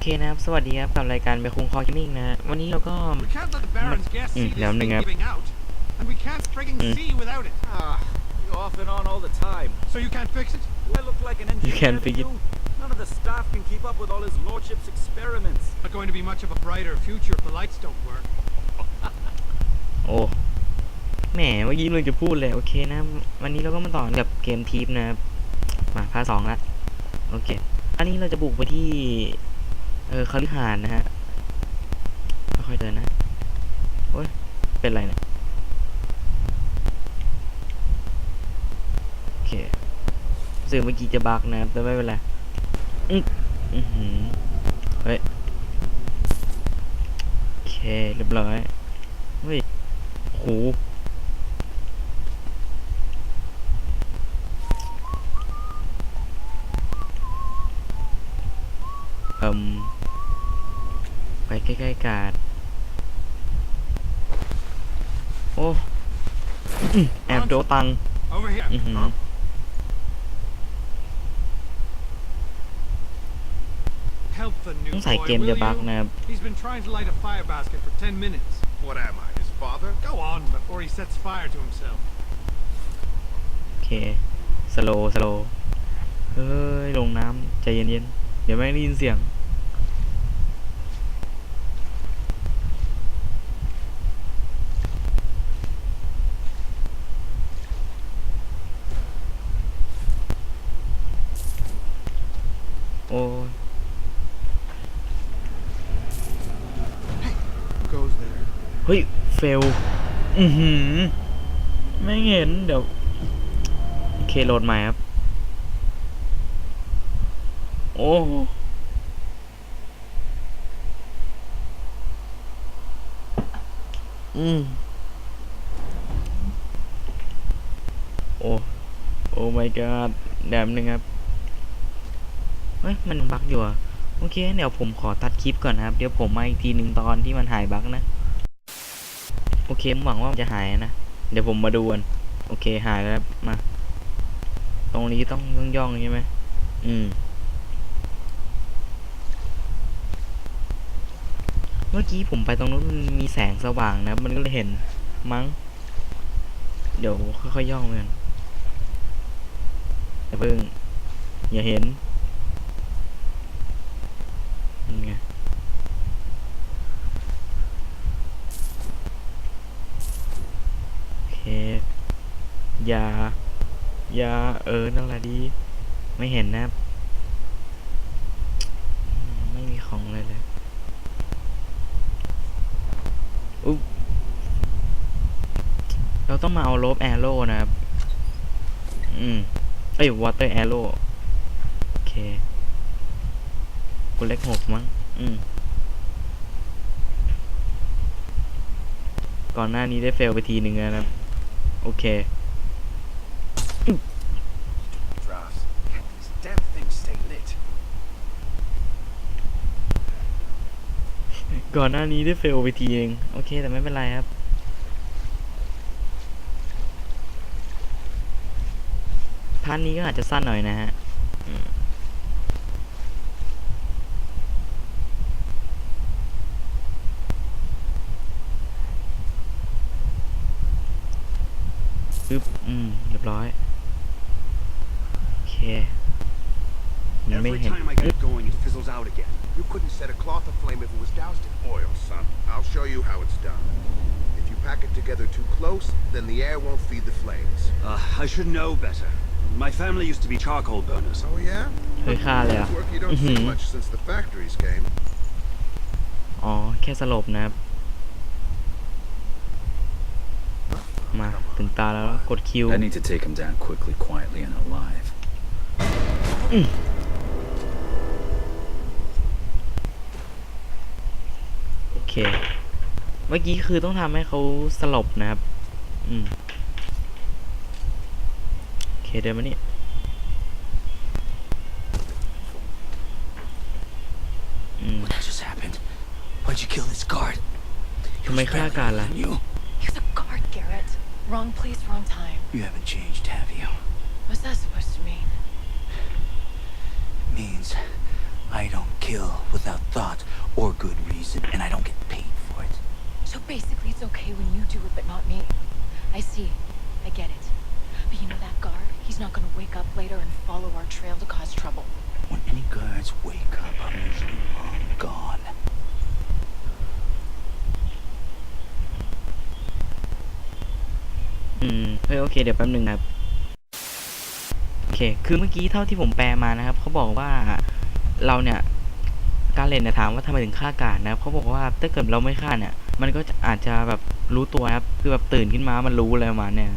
เคนะครับ สวัสดีครับ กับรายการไปคุงคอคิมิ่งนะฮะ วันนี้เราก็ We can't let the Baron's guests see Mm, this yeah, thing yeah. giving out. And we can't frigging Mm. see without it. Ah, you off and on all the time. So you can't fix it? Do I look like an engineer can't to fix it. you? None of the staff can keep up with all his lordship's experiments. Not going to be much of a brighter future if the lights don't work. โอ้แหมเมื่อกี้ลุงจะพูดเลยโอเคนะ วันนี้เราก็มาต่อกับเกมทีฟนะครับมาพาร์ทสองละโอเค อันนี้เราจะบุกไปที่ เออคาลิหานนะฮะค่อยๆเดินนะโอ้ยเป็นไรเนี่ยโอเคสื่อเมื่อกี้จะบักนะแต่ไม่เป็นไรอืออื้อหือเฮ้ยโอเคเรียบร้อยเฮ้ยโหเอิ่มไป ใกล้ๆกาดโอ้อื้อแอบโดนตังค์ Over here. อื้อหือ Help the new ต้องใส่ boy, เกม will จะบัก you? นะครับ He's been trying to light a fire basket for 10 minutes. What am I, his father? Go on before he sets fire to himself. โอเค สโลสโลเฮ้ย ลงน้ำใจเย็นๆ เดี๋ยวแม่งได้ยินเสียง โอ้ย Who goes there? เฮ้ย เฟล อือหือ ไม่เห็น เดี๋ยวโอเคโหลดใหม่ครับ โอ้อืมโอ้ โอ้ my god แดมหนึ่งครับ เฮ้ย มันบักอยู่อะ โอเค เดี๋ยวผมขอตัดคลิปก่อนนะครับ เดี๋ยวผมมาอีกทีหนึ่งตอนที่มันหายบักนะ เคผมหวังว่ามันจะหายนะ เดี๋ยวผมมาดูกันโอเคหายแล้วครับมา ตรงนี้ต้องย่องย่องใช่ไหมอืม เมื่อกี้ผมไปตรงนู้นมีแสงสว่างนะ มันก็เลยเห็นมั้ง เดี๋ยวค่อยๆย่องกันอย่าเพิ่ง อย่าเห็นนี่ไง โอเค ยายาเออ นั่นแหละดี ไม่เห็นนะ ไม่มีของเลยเลย อุ๊บเราต้องมาเอาลบแอโร่นะครับ อืม เอ้ยวอเตอร์แอโร่โอเค กูเล็กหกมั้ง อืม ก่อนหน้านี้ได้เฟลไปทีหนึ่งแล้วนะครับ โอเค ก่อนหน้านี้ได้เฟลไปทีเอง โอเค แต่ไม่เป็นไรครับ พาร์ทนี้ก็อาจจะสั้นหน่อยนะฮะอืมปึ๊บอืม เรียบร้อย โอเค มันไม่เห็น time I get going, it fizzles out again. You couldn't set a cloth aflame if it was doused in oil, son. I'll show you how it's done. If you pack it together too close, then the air won't feed the flames. Uh, I should know better. My family used to be charcoal burners. Oh, yeah? เคยฆ่าเลยอ่ะ Work you don't see Mhm. much since the factories came. อ๋อ แค่สลบนะครับ มา ถึงตาแล้วกดคิว I need to take him down quickly, quietly, and alive. เค เมื่อกี้คือต้องทำให้เขาสลบนะครับ อืม โอเคเดินมานี่อืม What just happened? Why'd you kill this guard? He ทำไม was ฆ่า better การล่ะ than you. He's a guard, Garrett. Wrong place, wrong time. You haven't changed, have you? What's that supposed to mean? Means I don't kill without thought or good reason, and I don't get paid for it. So basically, it's okay when you do it, but not me. I see. I get it. But you know that guard? He's not gonna wake up later and follow our trail to cause trouble. When any guards wake up, I'm usually long gone. อืมเฮ้ยโอเค เดี๋ยวแป๊บหนึงครับ โอเค คือเมื่อกี้เท่าที่ผมแปลมานะครับ เขาบอกว่าเราเนี่ย การเล่นเนี่ยถามว่าทำไมถึงฆ่ากาดนะครับเขาบอกว่าถ้าเกิดเราไม่ฆ่าเนี่ย มันก็จะอาจจะแบบรู้ตัวครับ คือแบบตื่นขึ้นมา มันรู้อะไรประมาณเนี่ย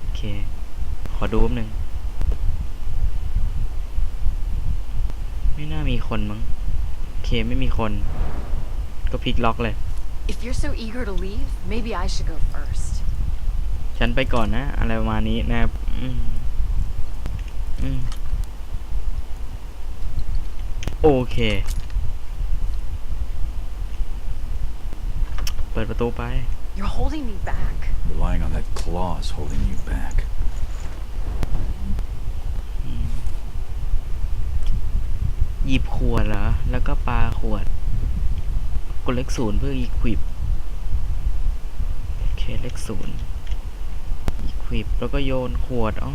โอเค ขอดูแป๊บหนึง ไม่น่ามีคนมั้ง โอเค ไม่มีคน ก็พลิกล็อกเลย If you're so eager to leave, maybe I should go first. ฉันไปก่อนนะ อะไรประมาณนี้นะครับ อืม อืม โอเค เปิดประตูไป You're holding me back. Relying on that claw's holding you back. หยิบขวดเหรอ แล้วก็ปาขวด กดเลขศูนย์เพื่ออีควิปโอเคเลขศูนย์อีควิปแล้วก็โยนขวด อ๋อ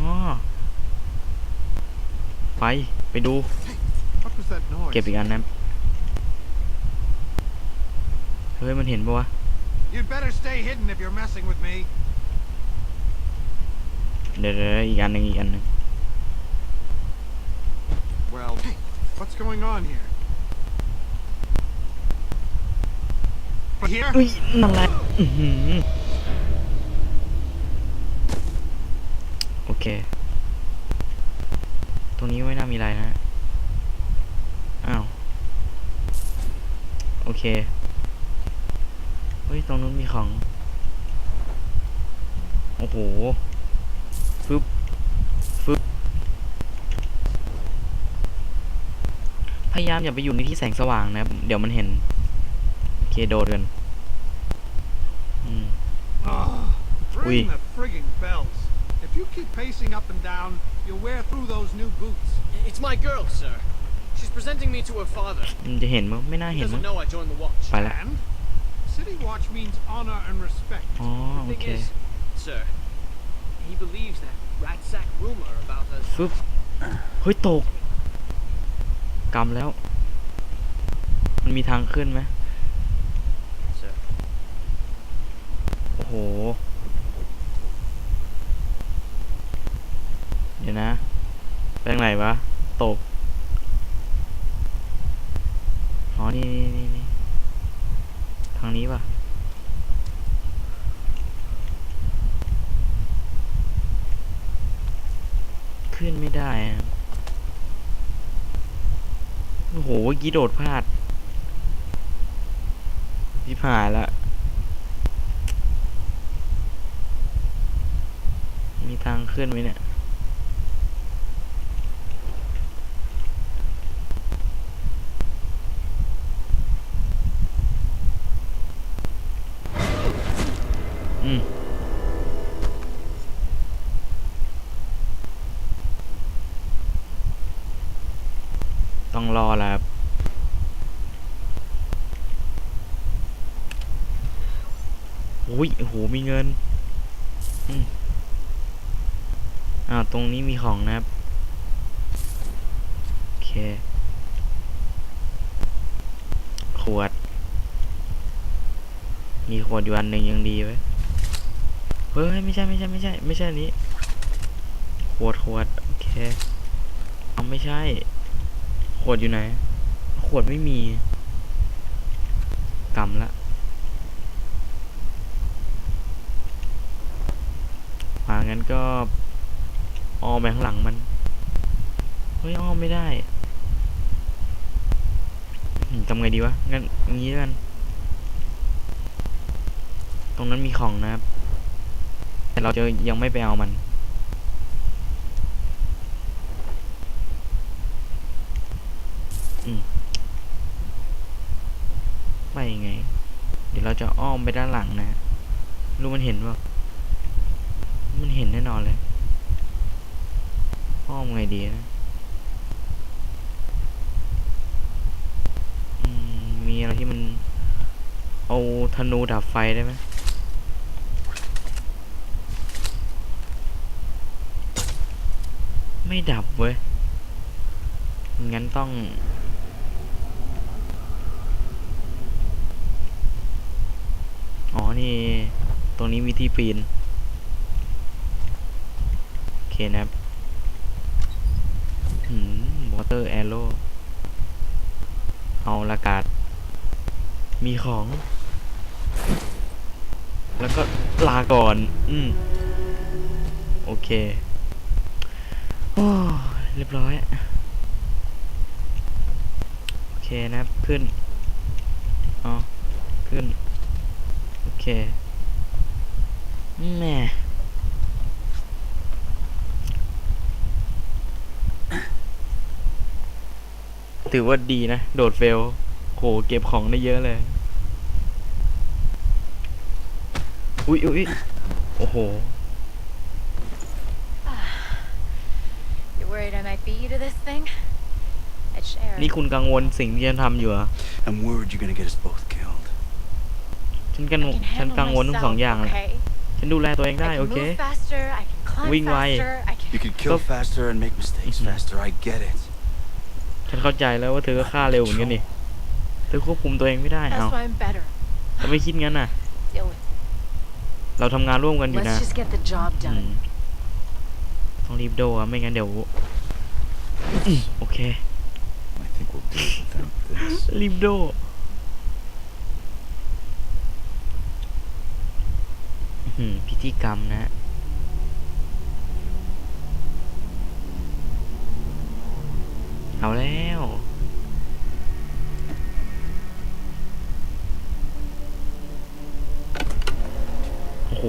ไป ไปดู What was that noise? เก็บอีกอันนะ เฮ้ย มันเห็นปะวะ You'd better stay hidden if you're messing with me. เดี๋ยวเดี๋ยวอีกอันหนึ่งอีกอันหนึ่ง Well, what's going on here? Here? อุ้ยนั่นแหละอื้อหือโอเค ตรงนี้ไม่น่ามีอะไรนะ อ้าว โอเค เฮ้ย ตรงนู้นมีของ โอ้โห ฟึบ ฟึบ พยายามอย่าไปอยู่ในที่แสงสว่างนะครับ เดี๋ยวมันเห็น โอเค โดดกันอืม Ugh, Oui. ring the frigging bells. If you keep pacing up and down, you'll wear through those new boots. It's my girl, sir. She's presenting me to her father. มันจะเห็นมั้งไม่น่า He เห็นมั้ง doesn't know I joined the watch. ไปละ And City Watch means honor and respect. อ๋อ The โอ thing เค is, sir, he believes that rat sack rumor about us. ฟึบเฮ้ยตกกำแล้ว มันมีทางขึ้นไหม Sir, โอ้โห เดี๋ยวนะไปทางไหนวะ ตก อ๋อ นี่นี่นี่นี่ทางนี้ป่ะขึ้นไม่ได้โอ้โหกี้โดดพลาดชิบหายละ มีทางขึ้นไหมเนี่ย ต้องรอแล้วครับอุ้ยโหมีเงินอ่าวตรงนี้มีของนะครับ โอเค ขวด มีขวดอยู่อันหนึ่งยังดีไว้เฮ้ยไม่ใช่ไม่ใช่ไม่ใช่ ไม่ใช่นี้ ขวดขวด โอเค เอาไม่ใช่ วดอยู่ไหน ขวดไม่มีกำละอางั้นก็อ้อมไปข้างหลังมัน เฮ้ยอ้อมไม่ได้ทำไงดีวะ งั้นอย่างงี้แล้วกัน ตรงนั้นมีของนะครับ แต่เราจะยังไม่ไปเอามัน ไปยังไง เดี๋ยวเราจะอ้อมไปด้านหลังนะรู้มันเห็นว่ามันเห็นแน่นอนเลย อ้อมไงดีนะมีอะไรที่มันเอาธนูดับไฟได้ไหมไม่ดับเว้ย งั้นต้อง นี่ ตรงนี้มีที่ปีน โอเคนะครับหืมวอเตอร์แอโร่เอาละกาดมีของ แล้วก็ลาก่อน อืม โอเค โอ้ เรียบร้อย โอเคนะครับ ขึ้น อ๋อ ขึ้น โอเค แหม่ถือว่าดีนะ โดดเฟลโหเก็บของได้เยอะเลย อุ๊ยอุ๊ยโอ้โห You're worried I might beat you to this thing? I'd share. นี่คุณกังวลสิ่งที่ฉันทำอยู่เหรอ I'm worried you're gonna get us both killed. ฉันกัง I วล can ฉัน handle กังวลทั้งสอง myself, อย่างเลย okay? ฉันดูแลตัวเองได้ I โอ can เค move faster, I can climb Wing Wai. faster, I can... You can kill Go- faster and make mistakes Mhm. faster. I get it. ฉันเข้าใจแล้วว่าเธอก็ฆ่าเร็วเหมือนกันนี่ เธอควบคุมตัวเองไม่ได้ เอา That's why I'm better. ทำไมคิดงั้นน่ะ Deal with it. เราทำงานร่วมกันอยู่ Let's นะ just get the job อืม done. ต้องรีบโดอะไม่งั้นเดี๋ยวอืมโอเค I think we'll do it without this. รีบโด อื้อหือพิธีกรรมนะฮะเอาแล้ว โอ้โห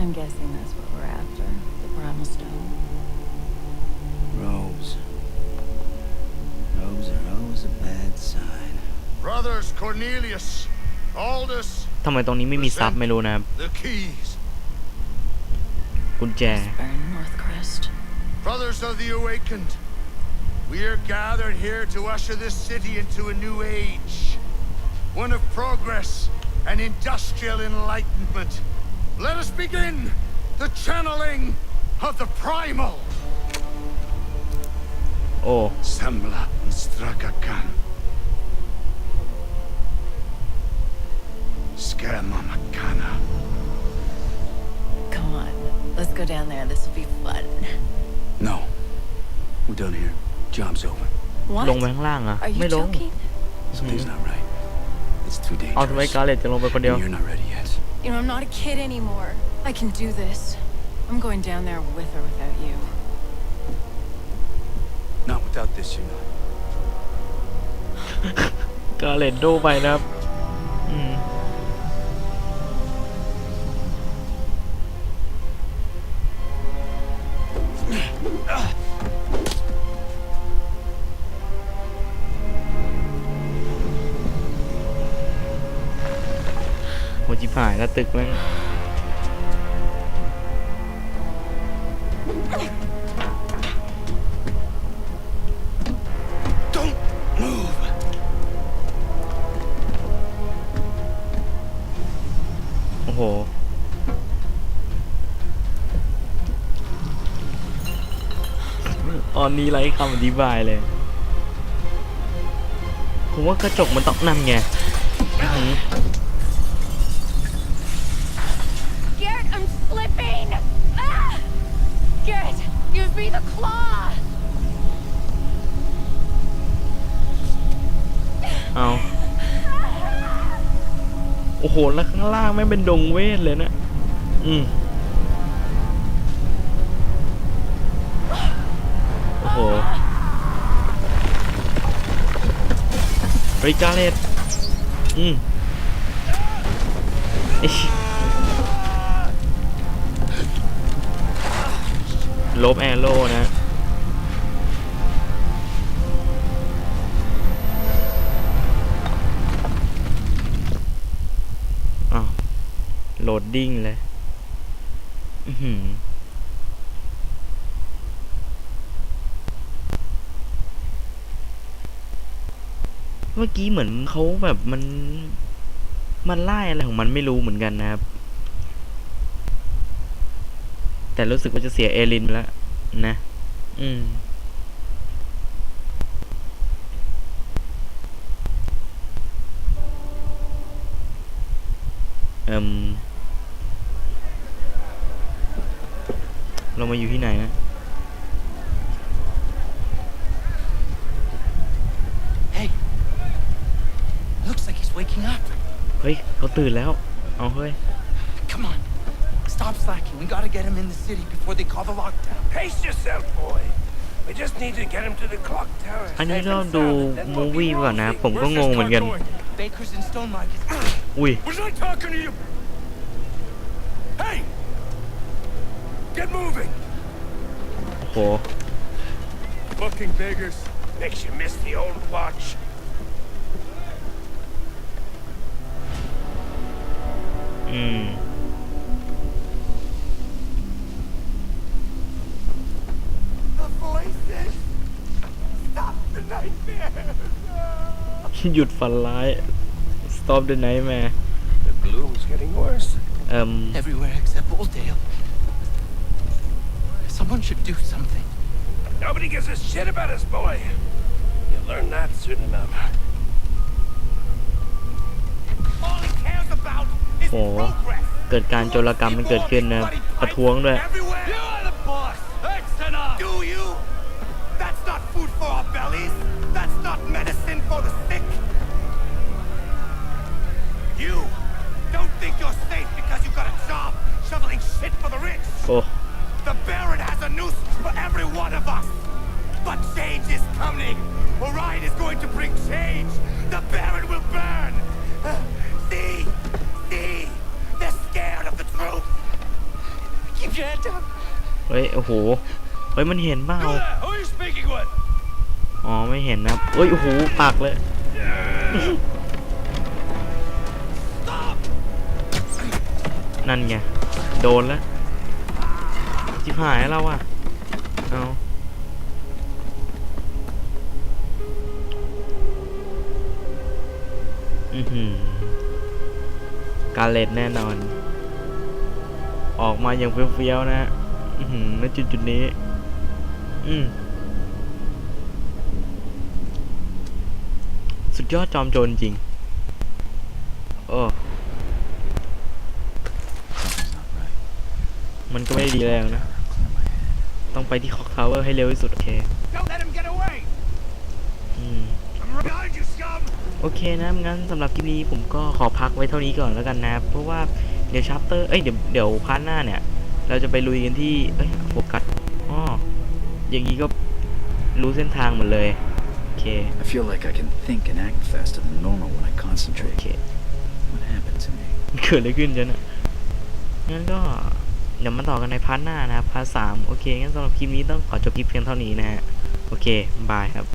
I'm guessing that's what we're after. The primal stone. Robes. Robes are always a bad sign. Brothers Cornelius, Aldous, ทำไมตรงนี้ไม่มีซับไม่รู้นะครับ the keys. กุญแจ Burn Northcrest. Brothers of the Awakened, we are gathered here to usher this city into a new age. One of progress and industrial enlightenment. Let us begin the channeling of the primal. โอ้ Samla Strakakan. Skamamakana. Come on. Let's go down there. This will be fun. No. We're done here. Job's over. What? ลงไปข้างล่างเหรอ่ะ Are you ไม่ลง joking? Something's not right. It's too เอาทำไม dangerous. กาเลตจะลงไปคนเดียว And you're not ready yet. You know, I'm not a kid anymore. I can do this. I'm going down there with or without you. Not without this, you're not. กาเลตโดไปนะครับ ตึกแม่ง Don't move! โอ้โหตอนนี้ไร้คำอธิบายเลย ผมว่ากระจกมันต้องนั่นไง me the claw! เอาโอ้โห แล้วข้างล่างไม่เป็นดงเวทเลยนะ อืมโอ้โหริกาเลตอืม ลบแอโร่นะอ้าวโหลดดิ้งเลยเมื่อกี้เหมือนเขาแบบมัน มันไล่อะไรของมันไม่รู้เหมือนกันนะครับ แต่รู้สึกว่าจะเสียเอลินไปแล้วนะ อืม เอิมเรามาอยู่ที่ไหนนะ Hey. Looks like he's waking up. เฮ้ยเขาตื่นแล้ว เอาเฮ้ย Come on. Stop slacking. We gotta get him in the city before they call the lockdown. Pace yourself, boy. We just need to get him to the clock tower. อันนี้ safe เรา and ดู sound, and then มู we'll วี่ be ก่อนนะ rolling. ผมก็งงเหมือนกัน Bakers and Stone Market. อุ้ย Was I talking to you? Hey! Get moving! โอ้โห Fucking beggars. Makes you miss the old watch. อืม หยุดฝันร้าย stop the nightmare The gloom's getting worse. เอิม Everywhere except Oldale. Someone should do something. Nobody gives a shit about us, boy. You'll learn that soon enough. All he cares about is โห progress! เกิดการโจรกรรมมันเกิดขึ้นนะประท้วงด้วย Everywhere! โอ้โห เฮ้ยมันเห็นเปล่า Who are you speaking with? อ๋อไม่เห็นนะครับเฮ้ยโอ้โหปากเลยนั่นไง โดนแล้วจิบหายแล้วอะ เอาอือหือการเลดแน่นอน ออกมาอย่างเฟี้ยวๆนะฮะ อือหือณจุดจุดๆนี้ อืมสุดยอดจอมโจรจริง โอ้ Something's not right. มันก็ไม่ได้ดีแล้วนะ Clear my head. ต้องไปที่คอกทาวเวอร์ให้เร็วที่สุด โอเค Don't let him get away! อืม I'm behind you, scum! โอเคนะ งั้นสำหรับคลิปนี้ผมก็ขอพักไว้เท่านี้ก่อนแล้วกันนะ เพราะว่าเดี๋ยวชัปเตอร์ เอ้ย เดี๋ยวเดี๋ยวพาร์ทหน้าเนี่ย เราจะไปลุยกันที่ เอ้ยโฟกัสอ๋ออย่างนี้ก็รู้เส้นทางหมดเลย โอเค I feel like I can think and act faster than normal when I โอ concentrate. เค What happened to me? เกิดอะไรขึ้นจ๊ะเนี่ยงั้นก็เดี๋ยวมาต่อกันในพาร์ทหน้านะครับพาร์ทสามโอเค งั้นสำหรับคลิปนี้ต้องขอจบคลิปเพียงเท่านี้นะฮะ โอเค บายครับ